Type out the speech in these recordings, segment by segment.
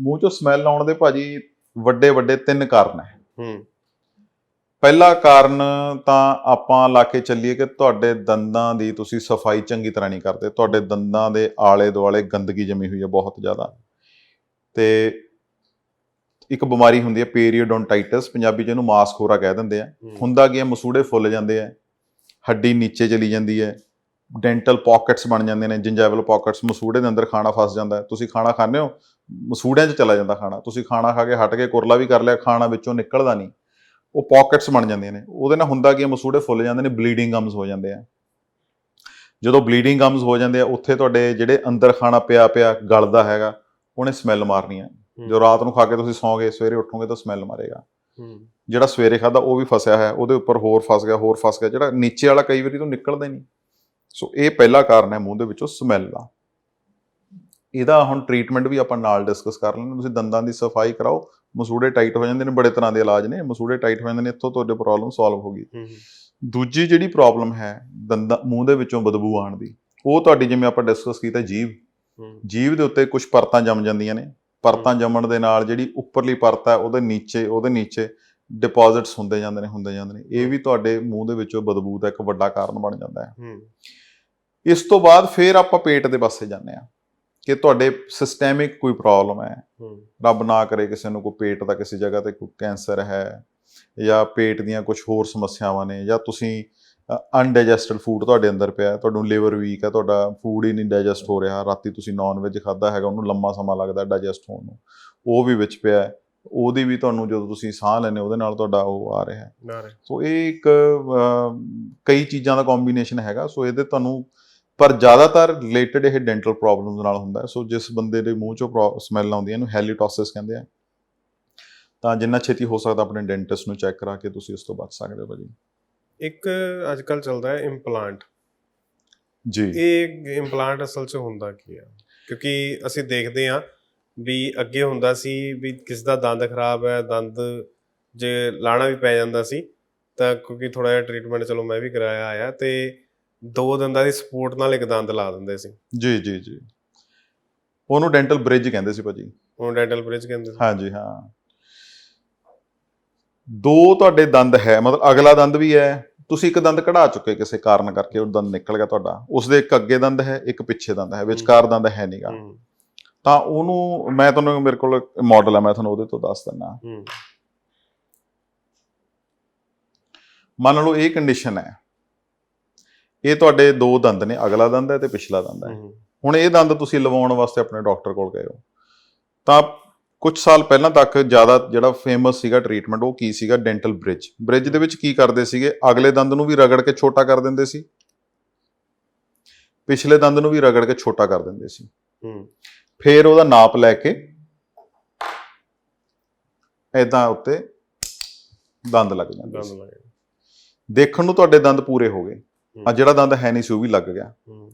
ਮੂੰਹ ਚੋਂ ਸਮੈਲ ਆਉਣ ਦੇ ਭਾਜੀ ਵੱਡੇ ਵੱਡੇ ਤਿੰਨ ਕਾਰਨ ਹੈ। ਹੂੰ। ਪਹਿਲਾ ਕਾਰਨ ਤਾਂ ਆਪਾਂ ਲਾ ਕੇ ਚੱਲੀਏ ਕਿ ਤੁਹਾਡੇ ਦੰਦਾਂ ਦੀ ਤੁਸੀਂ ਸਫ਼ਾਈ ਚੰਗੀ ਤਰ੍ਹਾਂ ਨਹੀਂ ਕਰਦੇ। ਤੁਹਾਡੇ ਦੰਦਾਂ ਦੇ ਆਲੇ ਦੁਆਲੇ ਗੰਦਗੀ ਜਮੀ ਹੋਈ ਹੈ ਬਹੁਤ ਜ਼ਿਆਦਾ। ਤੇ ਇੱਕ ਬਿਮਾਰੀ ਹੁੰਦੀ ਹੈ ਪੀਰੀਓਡੋਨਟਾਈਟਸ ਪੰਜਾਬੀ ਚ ਇਹਨੂੰ ਮਾਸਖੋਰਾ ਕਹਿ ਦਿੰਦੇ ਆ। ਹੁੰਦਾ ਕੀ ਹੈ? ਮਸੂੜੇ ਫੁੱਲ ਜਾਂਦੇ ਆ। ਹੱਡੀ ਨੀਚੇ ਚਲੀ ਜਾਂਦੀ ਹੈ। ਡੈਂਟਲ ਪਾਕਟਸ ਬਣ ਜਾਂਦੇ ਨੇ ਜਿੰਜੈਵਲ ਪਾਕਟਸ ਮਸੂੜੇ ਦੇ ਅੰਦਰ ਖਾਣਾ ਫਸ ਜਾਂਦਾ ਤੁਸੀਂ ਖਾਣਾ ਖਾਂਦੇ ਹੋ ਮਸੂੜਿਆਂ 'ਚ ਚਲਾ ਜਾਂਦਾ ਖਾਣਾ। ਤੁਸੀਂ ਖਾਣਾ ਖਾ ਕੇ ਹਟ ਕੇ ਕੁਰਲਾ ਵੀ ਕਰ ਲਿਆ ਖਾਣਾ ਵਿੱਚੋਂ ਨਿਕਲਦਾ ਨਹੀਂ। ਉਹ ਪਾਕਟਸ ਬਣ ਜਾਂਦੀਆਂ ਨੇ। ਉਹਦੇ ਨਾਲ ਹੁੰਦਾ ਕੀ ਮਸੂੜੇ ਫੁੱਲ ਜਾਂਦੇ ਨੇ ਬਲੀਡਿੰਗ ਗਮਸ ਹੋ ਜਾਂਦੇ ਆ। ਜਦੋਂ ਬਲੀਡਿੰਗ ਗਮਸ ਹੋ ਜਾਂਦੇ ਆ ਉੱਥੇ ਤੁਹਾਡੇ ਜਿਹੜੇ ਅੰਦਰ ਖਾਣਾ ਪਿਆ ਪਿਆ ਗਲਦਾ ਹੈਗਾ ਉਹਨੇ ਸਮੈਲ ਮਾਰਨੀ ਆ। ਜੋ ਰਾਤ ਨੂੰ ਖਾ ਕੇ ਤੁਸੀਂ ਸੌਂਗੇ ਸਵੇਰੇ ਉੱਠੋਗੇ ਤਾਂ ਸਮੈਲ ਮਾਰੇਗਾ। ਜਿਹੜਾ ਸਵੇਰੇ ਖਾਦਾ ਉਹ ਵੀ ਫਸਿਆ ਹੈ ਉਹਦੇ ਉੱਪਰ ਹੋਰ ਫਸ ਗਿਆ ਹੋਰ ਫਸ ਗਿਆ। ਜਿਹੜਾ ਨੀਚੇ ਵਾਲਾ ਕਈ ਵਾਰੀ ਤੋਂ ਨਿਕਲਦਾ ਹੀ ਨਹੀਂ। ਸੋ ਇਹ ਪਹਿਲਾ ਕਾਰਨ ਹੈ ਮੂੰਹ ਦੇ ਵਿੱਚੋਂ ਸਮੈਲ ਦਾ। ਇਹਦਾ ਹੁਣ ਟ੍ਰੀਟਮੈਂਟ ਵੀ ਆਪਾਂ ਨਾਲ ਡਿਸਕਸ ਕਰ ਲੈਂਦੇ ਤੁਸੀਂ ਦੰਦਾਂ ਦੀ ਸਫ਼ਾਈ ਕਰਾਓ। ਮਸੂੜੇ ਟਾਈਟ ਹੋ ਜਾਂਦੇ ਨੇ ਬੜੇ ਤਰ੍ਹਾਂ ਦੇ ਇਲਾਜ ਨੇ। ਮਸੂੜੇ ਟਾਈਟ ਹੋ ਜਾਂਦੇ ਨੇ ਇੱਥੋਂ ਤੁਹਾਡੇ ਪ੍ਰੋਬਲਮ ਸੋਲਵ ਹੋ ਗਈ। ਦੂਜੀ ਜਿਹੜੀ ਪ੍ਰੋਬਲਮ ਹੈ ਦੰਦਾਂ ਮੂੰਹ ਦੇ ਵਿੱਚੋਂ ਬਦਬੂ ਆਉਣ ਦੀ ਉਹ ਤੁਹਾਡੀ ਜਿਵੇਂ ਆਪਾਂ ਡਿਸਕਸ ਕੀਤਾ ਜੀਭ ਹੂੰ, ਜੀਭ ਦੇ ਉੱਤੇ ਕੁਝ ਪਰਤਾਂ ਜੰਮ ਜਾਂਦੀਆਂ ਨੇ। ਪਰਤਾਂ ਜੰਮਣ ਦੇ ਨਾਲ ਜਿਹੜੀ ਉੱਪਰਲੀ ਪਰਤ ਹੈ ਉਹਦੇ ਨੀਚੇ ਉਹਦੇ ਨੀਚੇ ਡਿਪੋਜ਼ਿਟਸ ਹੁੰਦੇ ਜਾਂਦੇ ਨੇ ਹੁੰਦੇ ਜਾਂਦੇ ਨੇ। ਇਹ ਵੀ ਤੁਹਾਡੇ ਮੂੰਹ ਦੇ ਵਿੱਚੋਂ ਬਦਬੂ ਦਾ ਇੱਕ ਵੱਡਾ ਕਾਰਨ ਬਣ ਜਾਂਦਾ ਹੈ। ਹੂੰ, ਇਸ ਤੋਂ ਬਾਅਦ ਫਿਰ ਆਪਾਂ ਪੇਟ ਦੇ ਪਾਸੇ ਜਾਂਦੇ ਆ ਕਿ ਤੁਹਾਡੇ ਸਿਸਟੈਮਿਕ ਕੋਈ ਪ੍ਰੋਬਲਮ ਹੈ। ਹੂੰ, ਰੱਬ ਨਾ ਕਰੇ ਕਿਸੇ ਨੂੰ ਕੋਈ ਪੇਟ ਦਾ ਕਿਸੇ ਜਗ੍ਹਾ ਤੇ ਕੋਈ ਕੈਂਸਰ ਹੈ ਜਾਂ ਪੇਟ ਦੀਆਂ ਕੁਝ ਹੋਰ ਸਮੱਸਿਆਵਾਂ ਨੇ ਜਾਂ ਤੁਸੀਂ ਅਨਡਾਈਜੈਸਟਡ ਫੂਡ ਤੁਹਾਡੇ ਅੰਦਰ ਪਿਆ ਤੁਹਾਨੂੰ ਲਿਵਰ ਵੀਕ ਹੈ ਤੁਹਾਡਾ ਫੂਡ ਹੀ ਨਹੀਂ ਡਾਈਜੈਸਟ ਹੋ ਰਿਹਾ ਰਾਤੀ ਤੁਸੀਂ ਨਾਨ ਵੈਜ ਖਾਦਾ ਹੈਗਾ ਉਹਨੂੰ ਲੰਮਾ ਸਮਾਂ ਲੱਗਦਾ ਡਾਈਜੈਸਟ ਹੋਣ ਨੂੰ। ਉਹ ਵੀ ਵਿੱਚ ਪਿਆ ਹੈ। ਉਹਦੀ ਵੀ ਤੁਹਾਨੂੰ ਜਦੋਂ ਤੁਸੀਂ ਸਾਹ ਹੋ, ਉਹਦੇ ਨਾਲ ਤੁਹਾਡਾ ਉਹ ਆ ਰਿਹਾ ਹੈ। ਸੋ ਇਹ ਇੱਕ ਕਈ ਚੀਜ਼ਾਂ ਦਾ ਕੰਬੀਨੇਸ਼ਨ ਹੈਗਾ। ਸੋ ਇਹਦੇ ਤੁਹਾਨੂੰ ਪਰ ਜ਼ਿਆਦਾਤਰ ਰਿਲੇਟਡ ਇਹ ਡੈਂਟਲ ਪ੍ਰੋਬਲਮਸ ਨਾਲ ਹੁੰਦਾ ਸੋ ਜਿਸ ਬੰਦੇ ਦੇ ਮੂੰਹ ਚੋਂ ਸਮੈਲ ਆਉਂਦੀ ਹੈ ਇਹਨੂੰ ਹੈਲੀਟੋਸਿਸ ਕਹਿੰਦੇ ਆ। ਤਾਂ ਜਿੰਨਾ ਛੇਤੀ ਹੋ ਸਕਦਾ ਆਪਣੇ ਡੈਂਟਿਸਟ ਨੂੰ ਚੈੱਕ ਕਰਾ ਕੇ ਤੁਸੀਂ ਉਸ ਤੋਂ ਬਚ ਸਕਦੇ ਹੋ ਭਾਜੀ। ਇੱਕ ਅੱਜ ਕੱਲ ਚੱਲਦਾ ਹੈ ਇੰਪਲਾਂਟ ਜੀ। ਇਹ ਇੰਪਲਾਂਟ ਅਸਲ 'ਚ ਹੁੰਦਾ ਕੀ ਆ? ਕਿਉਂਕਿ ਅਸੀਂ ਦੇਖਦੇ ਹਾਂ ਵੀ ਅੱਗੇ ਹੁੰਦਾ ਸੀ ਵੀ ਕਿਸ ਦਾ ਦੰਦ ਖਰਾਬ ਹੈ ਦੰਦ ਜੇ ਲਾਣਾ ਵੀ ਪੈ ਜਾਂਦਾ ਸੀ ਤਾਂ ਕਿਉਂਕਿ ਥੋੜਾ ਜਿਹਾ ਟ੍ਰੀਟਮੈਂਟ ਚਲੋ ਮੈਂ ਵੀ ਕਰਾਇਆ ਆਇਆ ਤੇ ਦੋ ਦੰਦਾਂ ਦੀ ਸਪੋਰਟ ਨਾਲ ਇੱਕ ਦੰਦ ਲਾ ਦਿੰਦੇ ਸੀ। ਜੀ ਜੀ ਜੀ। ਉਹਨੂੰ ਡੈਂਟਲ ਬ੍ਰਿਜ ਕਹਿੰਦੇ ਸੀ ਭਾਜੀ। ਉਹ ਡੈਂਟਲ ਬ੍ਰਿਜ ਕਹਿੰਦੇ ਸੀ। ਹਾਂਜੀ ਹਾਂ। ਦੋ ਤੁਹਾਡੇ ਦੰਦ ਹੈ ਮਤਲਬ ਅਗਲਾ ਦੰਦ ਵੀ ਹੈ ਤੁਸੀਂ ਇੱਕ ਦੰਦ ਕਢਾ ਚੁੱਕੇ ਕਿਸੇ ਕਾਰਨ ਕਰਕੇ ਉਹ ਦੰਦ ਨਿਕਲ ਗਿਆ ਤੁਹਾਡਾ। ਉਸ ਦੇ ਇੱਕ ਅੱਗੇ ਦੰਦ ਹੈ ਇੱਕ ਪਿੱਛੇ ਦੰਦ ਹੈ ਵਿਚਕਾਰ ਦੰਦ ਹੈ ਨਹੀਂਗਾ ਤਾਂ ਉਹਨੂੰ ਮੈਂ ਤੁਹਾਨੂੰ ਮੇਰੇ ਕੋਲ ਮਾਡਲ ਹੈ ਮੈਂ ਤੁਹਾਨੂੰ ਉਹਦੇ ਤੋਂ ਦੱਸ ਦਿੰਦਾ। ਹੂੰ। ਮੰਨ ਲਓ ਇਹ ਕੰਡੀਸ਼ਨ ਹੈ। ਇਹ ਤੁਹਾਡੇ ਦੋ ਦੰਦ ਨੇ ਅਗਲਾ ਦੰਦ ਹੈ ਤੇ ਪਿਛਲਾ ਦੰਦ ਹੈ। ਹੁਣ ਇਹ ਦੰਦ ਤੁਸੀਂ ਲਵਾਉਣ ਵਾਸਤੇ ਆਪਣੇ ਡਾਕਟਰ ਕੋਲ ਗਏ ਹੋ। ਤਾਂ ਕੁਝ ਸਾਲ ਪਹਿਲਾਂ ਤੱਕ ਜ਼ਿਆਦਾ ਜਿਹੜਾ ਫੇਮਸ ਸੀਗਾ ਟ੍ਰੀਟਮੈਂਟ ਉਹ ਕੀ ਸੀਗਾ? ਡੈਂਟਲ ਬ੍ਰਿਜ ਬ੍ਰਿਜ ਦੇ ਵਿੱਚ ਕੀ ਕਰਦੇ ਸੀਗੇ? ਅਗਲੇ ਦੰਦ ਨੂੰ ਵੀ ਰਗੜ ਕੇ ਛੋਟਾ ਕਰ ਦਿੰਦੇ ਸੀ। ਪਿਛਲੇ ਦੰਦ ਨੂੰ ਵੀ ਰਗੜ ਕੇ ਛੋਟਾ ਕਰ ਦਿੰਦੇ ਸੀ। ਹੂੰ। ਫਿਰ ਉਹਦਾ ਨਾਪ ਲੈ ਕੇ ਐਦਾਂ ਉੱਤੇ ਦੰਦ ਲੱਗ ਜਾਂਦੇ ਦੰਦ ਸੀ। ਦੇਖਣ ਨੂੰ ਤੁਹਾਡੇ ਦੰਦ ਪੂਰੇ ਹੋ ਗਏ। ਆ ਜਿਹੜਾ ਦੰਦ ਹੈ ਨਹੀਂ ਸੀ ਉਹ ਵੀ ਲੱਗ ਗਿਆ। ਹੂੰ।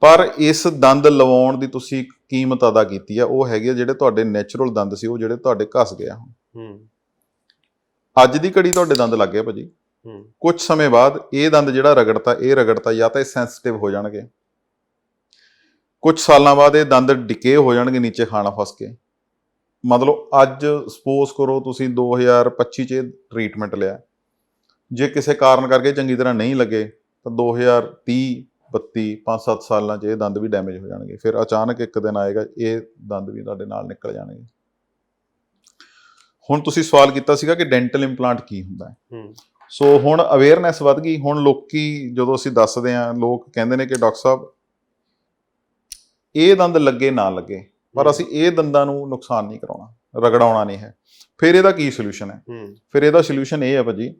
ਪਰ ਇਸ ਦੰਦ ਲਵਾਉਣ ਦੀ ਤੁਸੀਂ ਕੀਮਤ ਅਦਾ ਕੀਤੀ ਆ ਉਹ ਹੈਗੀ ਆ ਜਿਹੜੇ ਤੁਹਾਡੇ ਨੇਚਰਲ ਦੰਦ ਸੀ ਉਹ ਜਿਹੜੇ ਤੁਹਾਡੇ ਘਸ ਗਿਆ ਹੂੰ। ਅੱਜ ਦੀ ਘੜੀ ਤੁਹਾਡੇ ਦੰਦ ਲੱਗ ਗਏ ਭਾਜੀ। ਹੂੰ। ਕੁਝ ਸਮੇਂ ਬਾਅਦ ਇਹ ਦੰਦ ਜਿਹੜਾ ਰਗੜਤਾ ਇਹ ਰਗੜਤਾ ਜਾਂ ਤਾਂ ਇਹ ਸੈਂਸਿਟਿਵ ਹੋ ਜਾਣਗੇ। ਕੁਝ ਸਾਲਾਂ ਬਾਅਦ ਇਹ ਦੰਦ ਡਿਕੇ ਹੋ ਜਾਣਗੇ ਨੀਚੇ ਖਾਣਾ ਫਸ ਕੇ। ਮਤਲਬ ਅੱਜ ਸਪੋਜ਼ ਕਰੋ ਤੁਸੀਂ 2025 ਚ ਇਹ ਟ੍ਰੀਟਮੈਂਟ ਲਿਆ। ਜੇ ਕਿਸੇ ਕਾਰਨ ਕਰਕੇ ਚੰਗੀ ਤਰ੍ਹਾਂ ਨਹੀਂ ਲੱਗੇ ਤਾਂ 2030 32 5-7 ਸਾਲਾਂ 'ਚ ਇਹ ਦੰਦ ਵੀ ਡੈਮੇਜ ਹੋ ਜਾਣਗੇ। ਫਿਰ ਅਚਾਨਕ ਇੱਕ ਦਿਨ ਆਏਗਾ ਇਹ ਦੰਦ ਵੀ ਤੁਹਾਡੇ ਨਾਲ ਨਿਕਲ ਜਾਣਗੇ। ਹੁਣ ਤੁਸੀਂ ਸਵਾਲ ਕੀਤਾ ਸੀਗਾ ਕਿ ਡੈਂਟਲ ਇੰਪਲਾਂਟ ਕੀ ਹੁੰਦਾ ਹੈ। ਸੋ ਹੁਣ ਅਵੇਅਰਨੈਸ ਵੱਧ ਗਈ। ਹੁਣ ਲੋਕੀ ਜਦੋਂ ਅਸੀਂ ਦੱਸਦੇ ਹਾਂ ਲੋਕ ਕਹਿੰਦੇ ਨੇ ਕਿ ਡਾਕਟਰ ਸਾਹਿਬ ਇਹ ਦੰਦ ਲੱਗੇ ਨਾ ਲੱਗੇ ਪਰ ਅਸੀਂ ਇਹ ਦੰਦਾਂ ਨੂੰ ਨੁਕਸਾਨ ਨਹੀਂ ਕਰਾਉਣਾ ਰਗੜਾਉਣਾ ਨਹੀਂ ਹੈ। ਫਿਰ ਇਹਦਾ ਕੀ ਸੋਲੂਸ਼ਨ ਹੈ? ਫਿਰ ਇਹਦਾ ਸੋਲੂਸ਼ਨ ਇਹ ਹੈ ਭਾਜੀ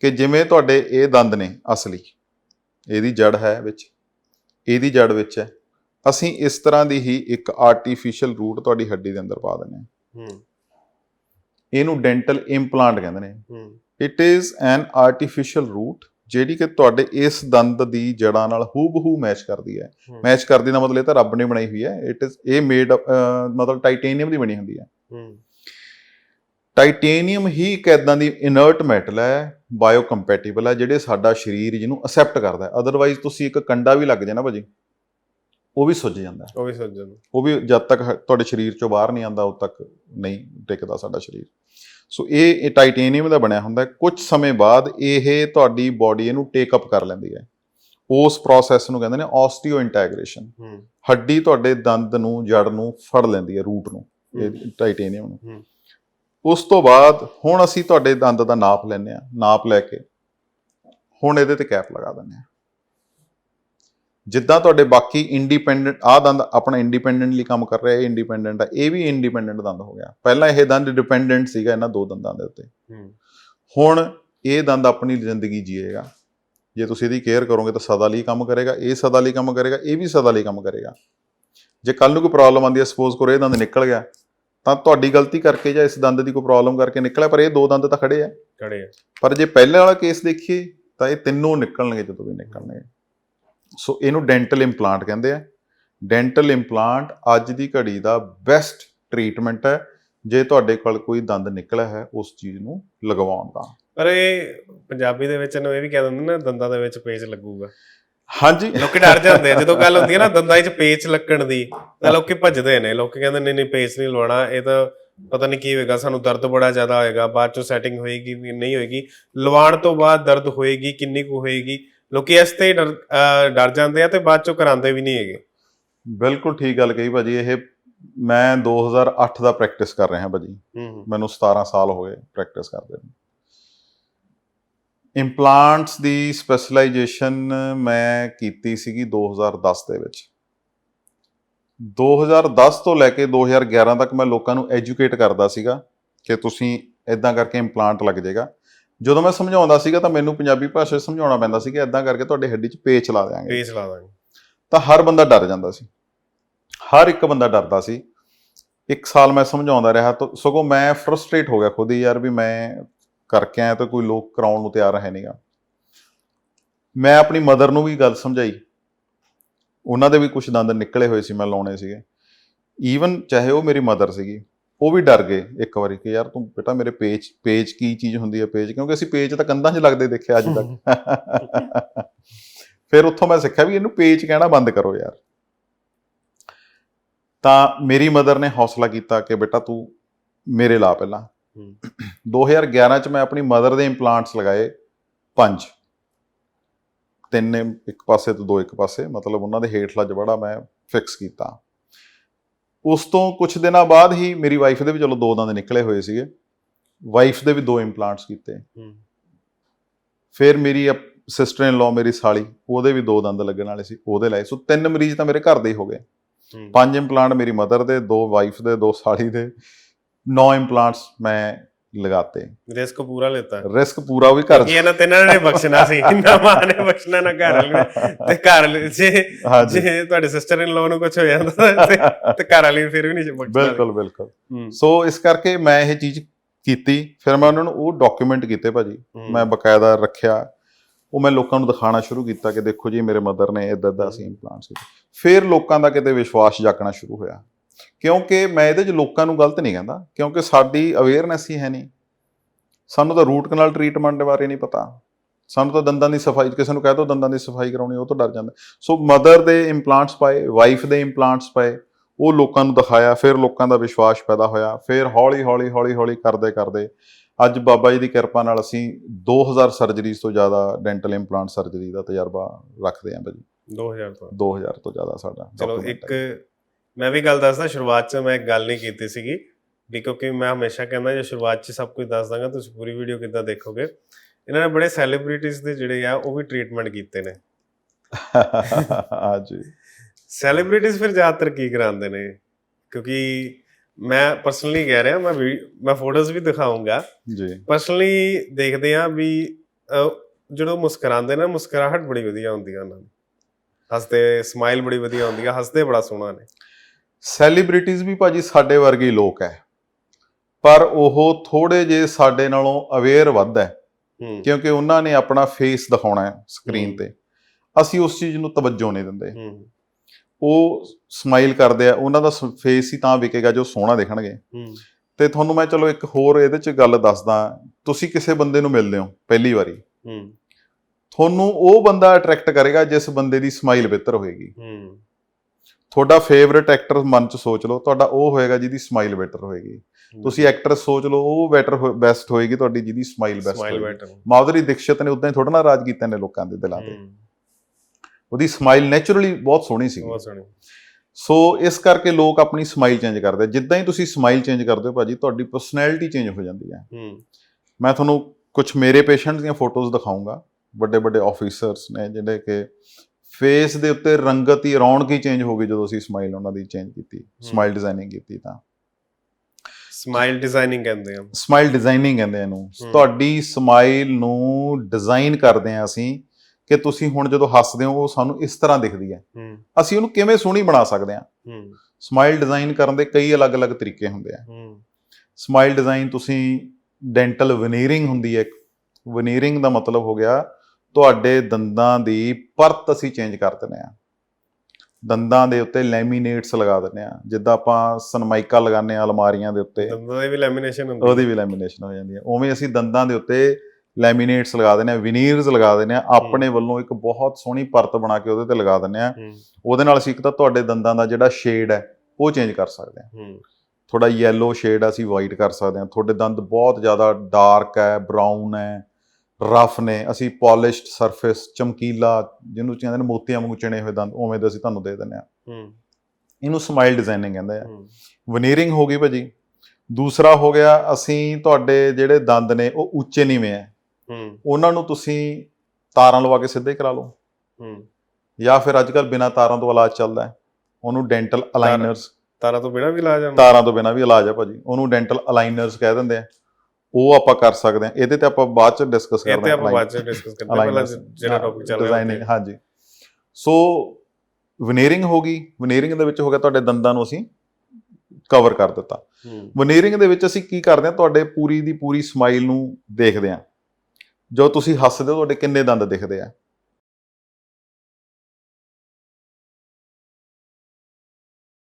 ਕਿ ਜਿਵੇਂ ਤੁਹਾਡੇ ਇਹ ਦੰਦ ਨੇ ਅਸਲੀ ਇਹਦੀ ਜੜ ਹੈ ਵਿੱਚ ਇਹਦੀ ਜੜ ਵਿੱਚ ਹੈ ਅਸੀਂ ਇਸ ਤਰ੍ਹਾਂ ਦੀ ਹੀ ਇੱਕ ਆਰਟੀਫੀਸ਼ੀਅਲ ਰੂਟ ਤੁਹਾਡੀ ਹੱਡੀ ਦੇ ਅੰਦਰ ਪਾ ਦਿੰਦੇ ਹਾਂ। ਹੂੰ। ਇਹਨੂੰ ਡੈਂਟਲ ਇੰਪਲਾਂਟ ਕਹਿੰਦੇ ਨੇ। It is an artificial root ਜਿਹੜੀ ਕਿ ਤੁਹਾਡੇ ਇਸ ਦੰਦ ਦੀ ਜੜਾਂ ਨਾਲ ਹੂਬਹੂ ਮੈਚ ਕਰਦੀ ਹੈ। ਮੈਚ ਕਰਦੀ ਦਾ ਮਤਲਬ ਇਹ ਤਾਂ ਰੱਬ ਨੇ ਬਣਾਈ ਹੋਈ ਹੈ। ਇਟ ਇਜ਼ ਇਹ ਮੇਡ ਮਤਲਬ ਟਾਈਟੇਨੀਅਮ ਦੀ ਬਣੀ ਹੁੰਦੀ ਹੈ। ਟਾਈਟੇਨੀਅਮ ਹੀ ਇੱਕ ਐਦਾਂ ਦੀ ਇਨਰਟ ਮੈਟਲ ਹੈ ਬਾਇਓ ਕੰਪੈਟੀਬਲ ਹੈ ਜਿਹੜੇ ਸਾਡਾ ਸਰੀਰ ਜਿਹਨੂੰ ਅਸੈਪਟ ਕਰਦਾ ਹੈ। ਅਦਰਵਾਈਜ਼ ਤੁਸੀਂ ਇੱਕ ਕੰਡਾ ਵੀ ਲੱਗ ਜਾਏ ਨਾ ਭਾਜੀ ਉਹ ਵੀ ਸੁੱਜ ਜਾਂਦਾ। ਉਹ ਵੀ ਸੋਚਣ ਉਹ ਵੀ ਜਦ ਤੱਕ ਤੁਹਾਡੇ ਸਰੀਰ ਚੋਂ ਬਾਹਰ ਨਹੀਂ ਆਉਂਦਾ ਉਦ ਤੱਕ ਨਹੀਂ ਟਿਕਦਾ ਸਾਡਾ ਸਰੀਰ। ਸੋ ਇਹ ਇਹ ਟਾਈਟੇਨੀਅਮ ਦਾ ਬਣਿਆ ਹੁੰਦਾ ਹੈ। ਕੁਝ ਸਮੇਂ ਬਾਅਦ ਇਹ ਤੁਹਾਡੀ ਬਾਡੀ ਇਹਨੂੰ ਟੇਕ ਅਪ ਕਰ ਲੈਂਦੀ ਹੈ। ਉਸ ਪ੍ਰੋਸੈਸ ਨੂੰ ਕਹਿੰਦੇ ਨੇ ਆਸਟੀਓ ਇੰਟੈਗ੍ਰੇਸ਼ਨ ਹੱਡੀ ਤੁਹਾਡੇ ਦੰਦ ਨੂੰ ਜੜ ਨੂੰ ਫੜ ਲੈਂਦੀ ਹੈ ਰੂਟ ਨੂੰ ਇਹ ਟਾਈਟੇਨੀਅਮ ਨੂੰ। ਉਸ ਤੋਂ ਬਾਅਦ ਹੁਣ ਅਸੀਂ ਤੁਹਾਡੇ ਦੰਦ ਦਾ ਨਾਪ ਲੈਂਦੇ ਆ ਨਾਪ ਲੈ ਕੇ। ਹੁਣ ਇਹਦੇ ਤੇ ਕੈਪ ਲਗਾ ਦਿੰਦੇ ਆ ਜਿੱਦਾਂ ਤੁਹਾਡੇ ਬਾਕੀ ਇੰਡੀਪੈਂਡੈਂਟ ਆ ਦੰਦ ਆਪਣਾ ਇੰਡੀਪੈਂਡੈਂਟਲੀ ਕੰਮ ਕਰ ਰਿਹਾ ਇਹ ਇੰਡੀਪੈਂਡੈਂਟ ਆ ਇਹ ਵੀ ਇੰਡੀਪੈਂਡੈਂਟ ਦੰਦ ਹੋ ਗਿਆ। ਪਹਿਲਾਂ ਇਹ ਦੰਦ ਡਿਪੈਂਡੈਂਟ ਸੀਗਾ ਇਹਨਾਂ ਦੋ ਦੰਦਾਂ ਦੇ ਉੱਤੇ। ਹੁਣ ਇਹ ਦੰਦ ਆਪਣੀ ਜ਼ਿੰਦਗੀ ਜੀਏਗਾ। ਜੇ ਤੁਸੀਂ ਇਹਦੀ ਕੇਅਰ ਕਰੋਗੇ ਤਾਂ ਸਦਾ ਲਈ ਕੰਮ ਕਰੇਗਾ ਇਹ ਸਦਾ ਲਈ ਕੰਮ ਕਰੇਗਾ ਇਹ ਵੀ ਸਦਾ ਲਈ ਕੰਮ ਕਰੇਗਾ। ਜੇ ਕੱਲ ਨੂੰ ਕੋਈ ਪ੍ਰੋਬਲਮ ਆਉਂਦੀ ਹੈ ਸਪੋਜ਼ ਕਰੋ ਇਹ ਦੰਦ ਨਿਕਲ ਗਿਆ ਤਾਂ ਤੁਹਾਡੀ ਗਲਤੀ ਕਰਕੇ ਜਾਂ ਇਸ ਦੰਦ ਦੀ ਕੋਈ ਪ੍ਰੋਬਲਮ ਕਰਕੇ ਨਿਕਲਿਆ ਪਰ ਇਹ ਦੋ ਦੰਦ ਤਾਂ ਖੜੇ ਆ। ਖੜੇ ਆ। ਪਰ ਜੇ ਪਹਿਲੇ ਵਾਲਾ ਕੇਸ ਦੇਖੀਏ ਤਾਂ ਇਹ ਤਿੰਨੋਂ ਨਿਕਲਣਗੇ ਜਦੋਂ ਵੀ ਨਿਕਲਣਗੇ। ਸੋ ਇਹਨੂੰ ਡੈਂਟਲ ਇੰਪਲਾਂਟ ਕਹਿੰਦੇ ਆ। ਡੈਂਟਲ ਇੰਪਲਾਂਟ ਅੱਜ ਦੀ ਘੜੀ ਦਾ ਬੈਸਟ ਟ੍ਰੀਟਮੈਂਟ ਹੈ। ਜੇ ਤੁਹਾਡੇ ਕੋਲ ਕੋਈ ਦੰਦ ਨਿਕਲਿਆ ਹੈ ਉਸ ਚੀਜ਼ ਨੂੰ ਲਗਵਾਉਣ ਦਾ। ਪਰ ਇਹ ਪੰਜਾਬੀ ਦੇ ਵਿੱਚ ਇਹਨੂੰ ਇਹ ਵੀ ਕਹਿ ਦਿੰਦੇ ਨੇ ਦੰਦਾਂ ਦੇ ਵਿੱਚ ਪੇਚ ਲੱਗੂਗਾ। ਹਾਂਜੀ। ਲੋਕੀ ਡਰ ਜਾਂਦੇ ਆ। ਜਦੋਂ ਗੱਲ ਹੁੰਦੀ ਹੈ ਨਾ ਦੰਦਾਂ 'ਚ ਪੇਚ ਲੱਗਣ ਦੀ ਤਾਂ ਲੋਕੀ ਭੱਜਦੇ ਨੇ। ਲੋਕੀ ਕਹਿੰਦੇ ਨਹੀਂ ਨਹੀਂ ਪੇਚ ਨਹੀਂ ਲਵਾਉਣਾ। ਇਹ ਤਾਂ ਪਤਾ ਨਹੀਂ ਕੀ ਹੋਏਗਾ। ਸਾਨੂੰ ਦਰਦ ਬੜਾ ਜ਼ਿਆਦਾ ਹੋਏਗਾ। ਬਾਅਦ ਚੋਂ ਸੈਟਿੰਗ ਹੋਏਗੀ ਵੀ ਨਹੀਂ ਹੋਏਗੀ। ਲਵਾਉਣ ਤੋਂ ਬਾਅਦ ਦਰਦ ਹੋਏਗੀ ਕਿੰਨੀ ਕੁ ਹੋਏਗੀ। ਲੋਕੀ ਇਸ ਤੇ ਡਰ ਅਹ ਡਰ ਜਾਂਦੇ ਆ ਤੇ ਬਾਅਦ ਚੋਂ ਕਰਾਉਂਦੇ ਵੀ ਨਹੀਂ ਹੈਗੇ। ਬਿਲਕੁਲ ਠੀਕ ਗੱਲ ਕਹੀ ਭਾਜੀ ਇਹ ਮੈਂ 2008 ਦਾ ਪ੍ਰੈਕਟਿਸ ਕਰ ਰਿਹਾ ਭਾਜੀ। ਹੂੰ ਹੂੰ। ਮੈਨੂੰ 17 ਸਾਲ ਹੋ ਗਏ ਪ੍ਰੈਕਟਿਸ ਕਰਦੇ ਨੂੰ। ਇੰਪਲਾਂਟਸ ਦੀ ਸਪੈਸ਼ਲਾਈਜੇਸ਼ਨ ਮੈਂ ਕੀਤੀ ਸੀਗੀ 2010 ਦੇ ਵਿੱਚ। 2010 ਤੋਂ ਲੈ ਕੇ 2011 ਤੱਕ ਮੈਂ ਲੋਕਾਂ ਨੂੰ ਐਜੂਕੇਟ ਕਰਦਾ ਸੀਗਾ ਕਿ ਤੁਸੀਂ ਇਦਾਂ ਕਰਕੇ ਇੰਪਲਾਂਟ ਲੱਗ ਜਾਏਗਾ। ਜਦੋਂ ਮੈਂ ਸਮਝਾਉਂਦਾ ਸੀਗਾ ਤਾਂ ਮੈਨੂੰ ਪੰਜਾਬੀ ਭਾਸ਼ਾ ਸਮਝਾਉਣਾ ਪੈਂਦਾ ਸੀ ਕਿ ਇਦਾਂ ਕਰਕੇ ਤੁਹਾਡੇ ਹੱਡੀ 'ਚ ਪੇਚ ਲਾ ਦਿਆਂਗੇ। ਪੇਚ ਲਾ ਦਾਂਗੇ ਤਾਂ ਹਰ ਬੰਦਾ ਡਰ ਜਾਂਦਾ ਸੀ। ਹਰ ਇੱਕ ਬੰਦਾ ਡਰਦਾ ਸੀ। ਇੱਕ ਸਾਲ ਮੈਂ ਸਮਝਾਉਂਦਾ ਰਿਹਾ ਤਾਂ ਸਗੋਂ ਮੈਂ ਫਰਸਟ੍ਰੇਟ ਹੋ ਗਿਆ ਖੁਦ ਹੀ ਯਾਰ ਵੀ ਮੈਂ ਕਰਕੇ ਆਇਆ ਤਾਂ ਕੋਈ ਲੋਕ ਕਰਾਉਣ ਨੂੰ ਤਿਆਰ ਹੈ ਨਹੀਂਗਾ। ਮੈਂ ਆਪਣੀ ਮਦਰ ਨੂੰ ਵੀ ਗੱਲ ਸਮਝਾਈ। ਉਹਨਾਂ ਦੇ ਵੀ ਕੁਝ ਦੰਦ ਨਿਕਲੇ ਹੋਏ ਸੀ ਮੈਂ ਲਾਉਣੇ ਸੀਗੇ। ਈਵਨ ਚਾਹੇ ਉਹ ਮੇਰੀ ਮਦਰ ਸੀਗੀ। ਉਹ ਵੀ ਡਰ ਗਏ ਇੱਕ ਵਾਰੀ ਕਿ ਯਾਰ ਤੂੰ ਬੇਟਾ ਮੇਰੇ ਪੇਜ ਪੇਜ ਕੀ ਚੀਜ਼ ਹੁੰਦੀ ਹੈ ਪੇਜ? ਕਿਉਂਕਿ ਅਸੀਂ ਪੇਜ ਤਾਂ ਕੰਧਾਂ 'ਚ ਲੱਗਦੇ ਦੇਖਿਆ ਅੱਜ ਤੱਕ। ਫਿਰ ਉੱਥੋਂ ਮੈਂ ਸਿੱਖਿਆ ਵੀ ਇਹਨੂੰ ਪੇਜ ਕਹਿਣਾ ਬੰਦ ਕਰੋ ਯਾਰ। ਤਾਂ ਮੇਰੀ ਮਦਰ ਨੇ ਹੌਸਲਾ ਕੀਤਾ ਕਿ ਬੇਟਾ ਤੂੰ ਮੇਰੇ ਲਾ ਪਹਿਲਾਂ। ਹੂੰ। 2011 ਚ ਮੈਂ ਆਪਣੀ ਮਦਰ ਦੇ ਇੰਪਲਾਂਟਸ ਲਗਾਏ ਪੰਜ। ਤਿੰਨ ਇੱਕ ਪਾਸੇ ਤੋਂ ਦੋ ਇੱਕ ਪਾਸੇ ਮਤਲਬ ਉਹਨਾਂ ਦੇ ਹੇਠਲਾ ਜਬੜਾ ਮੈਂ ਫਿਕਸ ਕੀਤਾ। ਉਸ ਤੋਂ ਕੁਝ ਦਿਨਾਂ ਬਾਅਦ ਹੀ ਮੇਰੀ ਵਾਈਫ ਦੇ ਵੀ ਚਲੋ ਦੋ ਦੰਦ ਨਿਕਲੇ ਹੋਏ ਸੀਗੇ। ਵਾਈਫ ਦੇ ਵੀ ਦੋ ਇੰਪਲਾਂਟਸ ਕੀਤੇ। ਫਿਰ ਮੇਰੀ ਸਿਸਟਰ ਇਨ ਲਾ ਮੇਰੀ ਸਾਲੀ ਉਹਦੇ ਵੀ ਦੋ ਦੰਦ ਲੱਗਣ ਵਾਲੇ ਸੀ ਉਹਦੇ ਲਾਏ। ਸੋ ਤਿੰਨ ਮਰੀਜ਼ ਤਾਂ ਮੇਰੇ ਘਰ ਦੇ ਹੀ ਹੋ ਗਏ। ਪੰਜ ਇੰਪਲਾਂਟ ਮੇਰੀ ਮਦਰ ਦੇ ਦੋ ਵਾਈਫ ਦੇ ਦੋ ਸਾਲੀ ਦੇ। ਨੌ ਇੰਪਲਾਂਟਸ ਮੈਂ ਲਗਾਤੇ। ਰਿਸਕ ਪੂਰਾ ਲੈਤਾ। ਰਿਸਕ ਪੂਰਾ ਵੀ ਘਰ ਇਹਨਾਂ ਤਿੰਨਾਂ ਨੇ ਬਖਸ਼ਣਾ ਸੀ। ਨਾ ਮਾਂ ਨੇ ਬਖਸ਼ਣਾ ਨਾ ਘਰ ਵਾਲੇ ਤੇ ਘਰ ਵਾਲੇ ਜੇ ਜੇ ਤੁਹਾਡੇ ਸਿਸਟਰ ਇਨ ਲਾਅ ਨੂੰ ਕੁਝ ਹੋ ਜਾਂਦਾ ਤੇ ਤੇ ਘਰ ਵਾਲੀ ਫਿਰ ਵੀ ਨਹੀਂ ਬਖਸ਼ਣਾ। ਬਿਲਕੁਲ ਬਿਲਕੁਲ। ਸੋ ਇਸ ਕਰਕੇ ਮੈਂ ਇਹ ਚੀਜ਼ ਕੀਤੀ। ਫਿਰ ਮੈਂ ਉਹਨਾਂ ਨੂੰ ਉਹ ਡਾਕੂਮੈਂਟ ਕੀਤੇ ਭਾਜੀ। ਮੈਂ ਬਕਾਇਦਾ ਰੱਖਿਆ। ਉਹ ਮੈਂ ਲੋਕਾਂ ਨੂੰ ਦਿਖਾਉਣਾ ਸ਼ੁਰੂ ਕੀਤਾ ਕਿ ਦੇਖੋ ਜੀ ਮੇਰੇ ਮਦਰ ਨੇ ਇਦਾਂ ਦਾ ਅਸੀਂ ਇੰਪਲਾਂਟਸ ਕੀਤੇ ਫਿਰ ਲੋਕਾਂ ਦਾ ਕਿਤੇ ਵਿਸ਼ਵਾਸ ਜਾਗਣਾ ਸ਼ੁਰੂ ਹੋਇਆ। ਕਿਉਂਕਿ ਮੈਂ ਇਹਦੇ 'ਚ ਲੋਕਾਂ ਨੂੰ ਗਲਤ ਨਹੀਂ ਕਹਿੰਦਾ। ਕਿਉਂਕਿ ਸਾਡੀ ਅਵੇਅਰਨੈਸ ਹੀ ਹੈ ਨਹੀਂ। ਸਾਨੂੰ ਤਾਂ ਰੂਟ ਕਨਾਲ ਟ੍ਰੀਟਮੈਂਟ ਦੇ ਬਾਰੇ ਨਹੀਂ ਪਤਾ। ਸਾਨੂੰ ਤਾਂ ਦੰਦਾਂ ਦੀ ਸਫ਼ਾਈ ਕਿਸੇ ਨੂੰ ਕਹਿ ਦੋ ਦੰਦਾਂ ਦੀ ਸਫ਼ਾਈ ਕਰਾਉਣੀ ਉਹ ਤੋਂ ਡਰ ਜਾਂਦਾ। ਸੋ ਮਦਰ ਦੇ ਇੰਪਲਾਂਟਸ ਪਾਏ ਵਾਈਫ ਦੇ ਇੰਪਲਾਂਟਸ ਪਾਏ ਉਹ ਲੋਕਾਂ ਨੂੰ ਦਿਖਾਇਆ ਫਿਰ ਲੋਕਾਂ ਦਾ ਵਿਸ਼ਵਾਸ ਪੈਦਾ ਹੋਇਆ ਫਿਰ ਹੌਲੀ ਹੌਲੀ ਹੌਲੀ ਹੌਲੀ ਕਰਦੇ ਕਰਦੇ ਅੱਜ ਬਾਬਾ ਜੀ ਦੀ ਕਿਰਪਾ ਨਾਲ ਅਸੀਂ 2000 ਸਰਜਰੀਜ਼ ਤੋਂ ਜ਼ਿਆਦਾ ਡੈਂਟਲ ਇੰਪਲਾਂਟ ਸਰਜਰੀ ਦਾ ਤਜਰਬਾ ਰੱਖਦੇ ਹਾਂ ਭਾਜੀ। 2000 ਤੋਂ। 2000 ਤੋਂ ਜ਼ਿਆਦਾ ਸਾਡਾ ਚਲੋ ਇੱਕ। ਮੈਂ ਵੀ ਗੱਲ ਦੱਸਦਾ ਸ਼ੁਰੂਆਤ 'ਚ ਮੈਂ ਇੱਕ ਗੱਲ ਨਹੀਂ ਕੀਤੀ ਸੀਗੀ। ਵੀ ਕਿਉਂਕਿ ਮੈਂ ਹਮੇਸ਼ਾ ਕਹਿੰਦਾ ਜੇ ਸ਼ੁਰੂਆਤ 'ਚ ਸਭ ਕੁਝ ਦੱਸ ਦਾਂਗਾ ਤੁਸੀਂ ਪੂਰੀ ਵੀਡੀਓ ਕਿੱਦਾਂ ਦੇਖੋਗੇ? ਇਹਨਾਂ ਨੇ ਬੜੇ ਸੈਲੀਬ੍ਰਿਟੀਜ਼ ਦੇ ਜਿਹੜੇ ਆ ਉਹ ਵੀ ਟ੍ਰੀਟਮੈਂਟ ਕੀਤੇ ਨੇ। ਹਾਂਜੀ ਸੈਲੀਬ੍ਰਿਟੀਜ਼ ਫਿਰ ਜ਼ਿਆਦਾਤਰ ਕੀ ਕਰਾਉਂਦੇ ਨੇ? ਕਿਉਂਕਿ ਮੈਂ ਪਰਸਨਲੀ ਕਹਿ ਰਿਹਾ ਮੈਂ ਵੀ- ਮੈਂ ਫੋਟੋਜ਼ ਵੀ ਦਿਖਾਉਂਗਾ ਜੀ। ਪਰਸਨਲੀ ਦੇਖਦੇ ਆ ਵੀ ਜਦੋਂ ਮੁਸਕਰਾਉਂਦੇ ਨੇ ਮੁਸਕਰਾਹਟ ਬੜੀ ਵਧੀਆ ਹੁੰਦੀ ਆ ਉਹਨਾਂ ਦੀ। ਹੱਸਦੇ ਸਮਾਈਲ ਬੜੀ ਵਧੀਆ ਹੁੰਦੀ ਆ ਹੱਸਦੇ ਬੜਾ ਸੋਹਣਾ ਨੇ। ਸੈਲੀਬ੍ਰਿਟੀਜ਼ ਵੀ ਭਾਜੀ ਸਾਡੇ ਵਰਗੇ ਲੋਕ ਹੈ ਪਰ ਉਹ ਥੋੜੇ ਜੇ ਸਾਡੇ ਨਾਲੋਂ ਅਵੇਅਰ ਵੱਧ ਹੈ। ਕਿਉਂਕਿ ਉਹਨਾਂ ਨੇ ਆਪਣਾ ਫੇਸ ਦਿਖਾਉਣਾ ਹੈ ਸਕਰੀਨ। ਤੇ। ਅਸੀਂ ਉਸ ਚੀਜ਼ ਨੂੰ ਤਵੱਜੋ ਨਹੀਂ ਦਿੰਦੇ। ਉਹ ਸਮਾਈਲ ਕਰਦੇ ਆ ਉਹਨਾਂ ਦਾ ਫੇਸ ਹੀ ਤਾਂ ਵਿਕੇਗਾ ਜੋ ਸੋਹਣਾ ਦਿਖਣਗੇ। ਤੇ ਤੁਹਾਨੂੰ ਮੈਂ ਚਲੋ ਇੱਕ ਹੋਰ ਇਹਦੇ ਚ ਗੱਲ ਦੱਸਦਾ। ਤੁਸੀਂ ਕਿਸੇ ਬੰਦੇ ਨੂੰ ਮਿਲਦੇ ਹੋ ਪਹਿਲੀ ਵਾਰੀ। ਤੁਹਾਨੂੰ ਉਹ ਬੰਦਾ ਅਟਰੈਕਟ ਕਰੇਗਾ ਜਿਸ ਬੰਦੇ ਦੀ ਸਮਾਈਲ ਬਿਹਤਰ ਹੋਏਗੀ। ਤੁਹਾਡਾ ਫੇਵਰਿਟ ਐਕਟਰ ਮਨ ਚ ਸੋਚ ਲਓ ਤੁਹਾਡਾ ਉਹ ਹੋਏਗਾ ਜਿਹਦੀ ਸਮਾਈਲ ਬੈਟਰ ਹੋਏਗੀ। ਤੁਸੀਂ ਐਕਟਰ ਸੋਚ ਲਓ ਉਹ ਬੈਟਰ ਬੈਸਟ ਹੋਏਗੀ ਤੁਹਾਡੀ ਜਿਹਦੀ ਸਮਾਈਲ ਬੈਸਟ ਹੋਏਗੀ। ਮਾਧੁਰੀ ਦੀਕਸ਼ਿਤ ਨੇ ਉਦਾਂ ਹੀ ਥੋੜਾ ਨਾ ਰਾਜ ਕੀਤਾ ਨੇ ਲੋਕਾਂ ਦੇ ਦਿਲਾਂ ਤੇ। ਉਹਦੀ ਸਮਾਈਲ ਨੇਚਰਲੀ ਬਹੁਤ ਸੋਹਣੀ ਸੀ। ਬਹੁਤ ਸੋਹਣੀ। ਸੋ ਇਸ ਕਰਕੇ ਲੋਕ ਆਪਣੀ ਸਮਾਈਲ ਚੇਂਜ ਕਰਦੇ। ਜਿੱਦਾਂ ਹੀ ਤੁਸੀਂ ਸਮਾਈਲ ਚੇਂਜ ਕਰਦੇ ਹੋ ਭਾਜੀ ਤੁਹਾਡੀ ਪਰਸਨੈਲਿਟੀ ਚੇਂਜ ਹੋ ਜਾਂਦੀ ਹੂੰ। ਮੈਂ ਤੁਹਾਨੂੰ ਕੁਝ ਮੇਰੇ ਪੇਸ਼ੈਂਟਸ ਦੀਆਂ ਫੋਟੋਜ਼ ਦਿਖਾਉਂਗਾ ਵੱਡੇ ਵੱਡੇ ਆਫੀਸਰਸ ਨੇ ਜਿਹੜੇ ਕਿ ਫੇਸ ਦੇ ਉੱਤੇ ਰੰਗਤ ਹੀ ਰੌਣਕ ਹੀ ਚੇਂਜ ਹੋ ਗਈ ਜਦੋਂ ਅਸੀਂ ਸਮਾਈਲ ਉਹਨਾਂ ਦੀ ਚੇਂਜ ਕੀਤੀ ਸਮਾਈਲ ਡਿਜ਼ਾਈਨਿੰਗ ਕੀਤੀ ਤਾਂ। ਸਮਾਈਲ ਡਿਜ਼ਾਈਨਿੰਗ ਕਹਿੰਦੇ ਆ। ਸਮਾਈਲ ਡਿਜ਼ਾਈਨਿੰਗ ਕਹਿੰਦੇ ਆ ਇਹਨੂੰ। ਤੁਹਾਡੀ ਸਮਾਈਲ ਨੂੰ ਡਿਜ਼ਾਈਨ ਕਰਦੇ ਆ ਅਸੀਂ ਕਿ ਤੁਸੀਂ ਹੁਣ ਜਦੋਂ ਹੱਸਦੇ ਹੋ ਉਹ ਸਾਨੂੰ ਇਸ ਤਰ੍ਹਾਂ ਦਿਖਦੀ ਹੈ। ਅਸੀਂ ਉਹਨੂੰ ਕਿਵੇਂ ਸੋਹਣੀ ਬਣਾ ਸਕਦੇ ਹੂੰ? ਸਮਾਈਲ ਡਿਜ਼ਾਈਨ ਕਰਨ ਦੇ ਕਈ ਅਲੱਗ-ਅਲੱਗ ਤਰੀਕੇ ਹੁੰਦੇ ਆ। ਸਮਾਈਲ ਡਿਜ਼ਾਈਨ ਤੁਸੀਂ ਡੈਂਟਲ ਵਨੀਰਿੰਗ ਹੁੰਦੀ ਹੈ। ਵਨੀਰਿੰਗ ਦਾ ਮਤਲਬ ਹੋ ਗਿਆ ਤੁਹਾਡੇ ਦੰਦਾਂ ਦੀ ਪਰਤ ਅਸੀਂ ਚੇਂਜ ਕਰ ਦਿੰਦੇ ਆ ਦੰਦਾਂ ਦੇ ਉੱਤੇ ਲੈਮੀਨੇਟਸ ਲਗਾ ਦਿੰਦੇ ਆ ਜਿੱਦਾਂ ਆਪਾਂ ਸਨਮਾਈਕਾ ਲਗਾਉਂਦੇ ਆ ਅਲਮਾਰੀਆਂ ਦੇ ਉੱਤੇ। ਦੰਦਾਂ ਦੇ ਵੀ ਲੈਮੀਨੇਸ਼ਨ ਹੁੰਦੀ ਉਹਦੀ ਵੀ ਲੈਮੀਨੇਸ਼ਨ ਹੋ ਜਾਂਦੀ ਹੈ। ਉਵੇਂ ਅਸੀਂ ਦੰਦਾਂ ਦੇ ਉੱਤੇ ਲੈਮੀਨੇਟਸ ਲਗਾ ਦਿੰਦੇ ਆ ਵਿਨੀਰਸ ਲਗਾ ਦਿੰਦੇ ਆ ਆਪਣੇ ਵੱਲੋਂ ਇੱਕ ਬਹੁਤ ਸੋਹਣੀ ਪਰਤ ਬਣਾ ਕੇ ਉਹਦੇ ਤੇ ਲਗਾ ਦਿੰਦੇ ਆ ਉਹਦੇ ਨਾਲ ਅਸੀਂ ਇੱਕ ਤਾਂ ਤੁਹਾਡੇ ਦੰਦਾਂ ਦਾ ਜਿਹੜਾ ਸ਼ੇਡ ਹੈ ਉਹ ਚੇਂਜ ਕਰ ਸਕਦੇ ਹੂੰ। ਥੋੜਾ ਯੈਲੋ ਸ਼ੇਡ ਅਸੀਂ ਵਾਈਟ ਕਰ ਸਕਦੇ ਹਾਂ। ਤੁਹਾਡੇ ਦੰਦ ਬਹੁਤ ਜ਼ਿਆਦਾ ਡਾਰਕ ਹੈ ਬਰਾਊਨ ਹੈ। ਰਫ ਨੇ ਅਸੀਂ ਪਾਲਿਸ਼ਡ ਸਰਫੇਸ ਚਮਕੀਲਾ ਜਿਹਨੂੰ ਕਹਿੰਦੇ ਨੇ ਮੋਤੀਆਂ ਵਾਂਗੂ ਚਿਣੇ ਹੋਏ ਦੰਦ ਉਵੇਂ ਦੇ ਅਸੀਂ ਤੁਹਾਨੂੰ ਦੇ ਦਿੰਦੇ ਹਾਂ। ਹੂੰ। ਇਹਨੂੰ ਸਮਾਈਲ ਡਿਜ਼ਾਈਨਿੰਗ ਕਹਿੰਦੇ ਆ। ਹੂੰ। ਵਨੀਰਿੰਗ ਹੋ ਗਈ ਭਾਜੀ। ਦੂਸਰਾ ਹੋ ਗਿਆ ਅਸੀਂ ਤੁਹਾਡੇ ਜਿਹੜੇ ਦੰਦ ਨੇ ਉਹ ਉੱਚੇ ਨੀਵੇਂ ਆ। ਹੂੰ। ਉਹਨਾਂ ਨੂੰ ਤੁਸੀਂ ਤਾਰਾਂ ਲਵਾ ਕੇ ਸਿੱਧੇ ਕਰਾ ਲਓ। ਹੂੰ। ਜਾਂ ਫਿਰ ਅੱਜ ਕੱਲ ਬਿਨਾਂ ਤਾਰਾਂ ਤੋਂ ਇਲਾਜ ਚੱਲਦਾ ਹੈ। ਉਹਨੂੰ ਡੈਂਟਲ ਅਲਾਈਨਰਸ ਤਾਰਾ ਤੋਂ ਬਿਨਾ ਵੀ ਲਾ ਜਾਂਦਾ ਤਾਰਾਂ ਤੋਂ ਬਿਨਾਂ ਵੀ ਇਲਾਜ ਹੈ ਭਾਜੀ। ਉਹਨੂੰ ਡੈਂਟਲ ਅਲਾਈਨਰਸ ਕਹਿ ਦਿੰਦੇ ਆ। ਉਹ ਆਪਾਂ ਕਰ ਸਕਦੇ ਹਾਂ। ਇਹਦੇ ਤੇ ਆਪਾਂ ਬਾਅਦ ਚ ਡਿਸਕਸ ਕਰਦੇ ਹਾਂ ਆਪਾਂ ਬਾਅਦ ਚ ਡਿਸਕਸ ਕਰਦੇ ਹਾਂ। ਪਹਿਲਾਂ ਜਿਹੜਾ ਟੌਪਿਕ ਚੱਲ ਰਿਹਾ ਡਿਜ਼ਾਈਨਿੰਗ ਹਾਂਜੀ। ਸੋ ਵਨੇਰਿੰਗ ਹੋ ਗਈ। ਵਨੇਰਿੰਗ ਦੇ ਵਿੱਚ ਹੋ ਗਿਆ ਤੁਹਾਡੇ ਦੰਦਾਂ ਨੂੰ ਅਸੀਂ ਕਵਰ ਕਰ ਦਿੱਤਾ। ਵਨੇਰਿੰਗ ਦੇ ਵਿੱਚ ਅਸੀਂ ਕੀ ਕਰਦੇ ਹਾਂ? ਤੁਹਾਡੇ ਪੂਰੀ ਦੀ ਪੂਰੀ ਸਮਾਈਲ ਨੂੰ ਦੇਖਦੇ ਹਾਂ। ਜੋ ਤੁਸੀਂ ਹੱਸਦੇ ਹੋ ਤੁਹਾਡੇ ਕਿੰਨੇ ਦੰਦ ਦਿਖਦੇ ਆ?